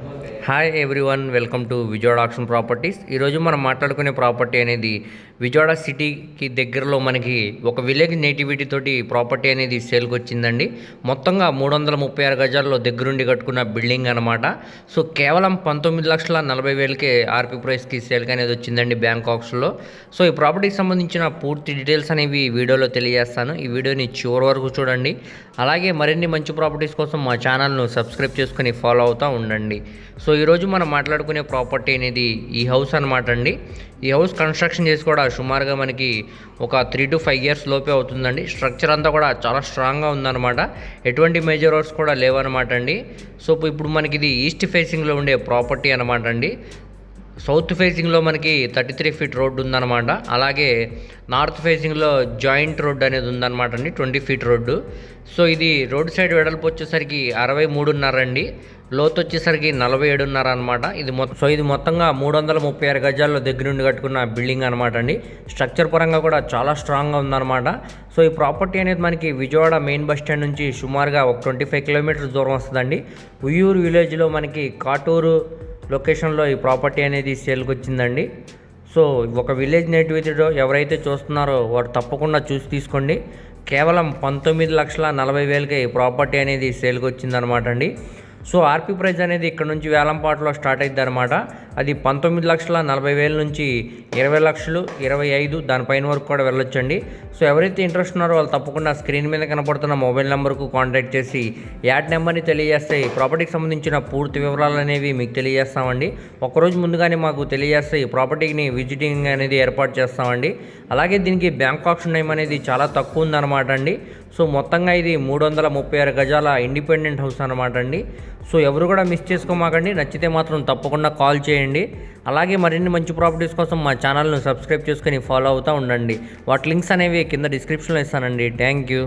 Adelante. Hi everyone welcome to Vijayawada auction properties ఈరోజు మనం మాట్లాడుకునే ప్రాపర్టీ అనేది విజయవాడ సిటీకి దగ్గరలో మనకి ఒక విలేజ్ నేటివిటీ తోటి ప్రాపర్టీ అనేది సేల్కి వచ్చిందండి. మొత్తంగా మూడు వందల ముప్పై ఆరు గజాల్లో దగ్గరుండి కట్టుకున్న బిల్డింగ్ అనమాట సో కేవలం పంతొమ్మిది లక్షల నలభై వేలకే ఆర్పీ ప్రైస్కి సేల్కి అనేది వచ్చిందండి బ్యాంక్ ఆక్షన్లో సో ఈ ప్రాపర్టీకి సంబంధించిన పూర్తి డీటెయిల్స్ అనేవి వీడియోలో తెలియజేస్తాను. ఈ వీడియోని చివరి వరకు చూడండి. అలాగే మరిన్ని మంచి ప్రాపర్టీస్ కోసం మా ఛానల్ను సబ్స్క్రైబ్ చేసుకుని ఫాలో అవుతూ ఉండండి. సో సో ఈరోజు మనం మాట్లాడుకునే ప్రాపర్టీ అనేది ఈ హౌస్ అనమాట అండి. ఈ హౌస్ కన్స్ట్రక్షన్ చేసి కూడా సుమారుగా మనకి ఒక త్రీ టు ఫైవ్ ఇయర్స్ లోపే అవుతుందండి. స్ట్రక్చర్ అంతా కూడా చాలా స్ట్రాంగ్గా ఉందన్నమాట. ఎటువంటి మేజర్ వర్క్స్ కూడా లేవన్నమాట అండి. సో ఇప్పుడు మనకి ఇది ఈస్ట్ ఫేసింగ్లో ఉండే ప్రాపర్టీ అనమాట అండి. సౌత్ ఫేసింగ్లో మనకి థర్టీ త్రీ ఫీట్ రోడ్డు ఉందన్నమాట. అలాగే నార్త్ ఫేసింగ్లో జాయింట్ రోడ్ అనేది ఉందన్నమాట అండి ట్వంటీ ఫీట్ రోడ్డు. సో ఇది రోడ్ సైడ్ వెడల్పు వచ్చేసరికి అరవై మూడున్నర అండి లోతు వచ్చేసరికి నలభై ఏడున్నర అనమాట ఇది మొత్తం సో ఇది మొత్తంగా మూడు వందల ముప్పై ఆరు గజాల్లో దగ్గర నుండి కట్టుకున్న బిల్డింగ్ అనమాట అండి. స్ట్రక్చర్ పరంగా కూడా చాలా స్ట్రాంగ్గా ఉందన్నమాట. సో ఈ ప్రాపర్టీ అనేది మనకి విజయవాడ మెయిన్ బస్ స్టాండ్ నుంచి సుమారుగా ఒక ట్వంటీ ఫైవ్ కిలోమీటర్స్ దూరం వస్తుందండి. ఉయ్యూరు విలేజ్లో మనకి కాటూరు లొకేషన్లో ఈ ప్రాపర్టీ అనేది సేల్కి వచ్చిందండి సో ఒక విలేజ్ నేటివిటీలో ఎవరైతే చూస్తున్నారో వారు తప్పకుండా చూసి తీసుకోండి. కేవలం పంతొమ్మిది లక్షల నలభై వేలకే ఈ ప్రాపర్టీ అనేది సేల్కి వచ్చిందనమాట అండి సో ఆర్పీ ప్రైజ్ అనేది ఇక్కడ నుంచి వేలంపాటలో స్టార్ట్ అయింది అనమాట అది పంతొమ్మిది లక్షల నలభై వేల నుంచి ఇరవై లక్షలు ఇరవై ఐదు దానిపైన వరకు కూడా వెళ్ళొచ్చండి. సో ఎవరైతే ఇంట్రెస్ట్ ఉన్నారో వాళ్ళు తప్పకుండా స్క్రీన్ మీద కనపడుతున్న మొబైల్ నెంబర్కు కాంటాక్ట్ చేసి యాడ్ నెంబర్ని తెలియజేస్తే ప్రాపర్టీకి సంబంధించిన పూర్తి వివరాలు అనేవి మీకు తెలియజేస్తామండి. ఒకరోజు ముందుగానే మాకు తెలియజేస్తే ఈ ప్రాపర్టీని విజిటింగ్ అనేది ఏర్పాటు చేస్తామండి. అలాగే దీనికి బ్యాంక్ ఆప్షన్ టైం అనేది చాలా తక్కువ ఉందన్నమాట అండి. సో మొత్తంగా ఇది మూడు వందల ముప్పై ఆరు గజాల ఇండిపెండెంట్ హౌస్ అనమాట అండి. సో ఎవరు కూడా మిస్ చేసుకోమాకండి. నచ్చితే మాత్రం తప్పకుండా కాల్ చేయండి. అలాగే మరిన్ని మంచి ప్రాపర్టీస్ కోసం మా ఛానల్ను సబ్స్క్రైబ్ చేసుకొని ఫాలో అవుతూ ఉండండి. వాటి లింక్స్ అనేవి కింద డిస్క్రిప్షన్లో ఇస్తానండి. Thank you.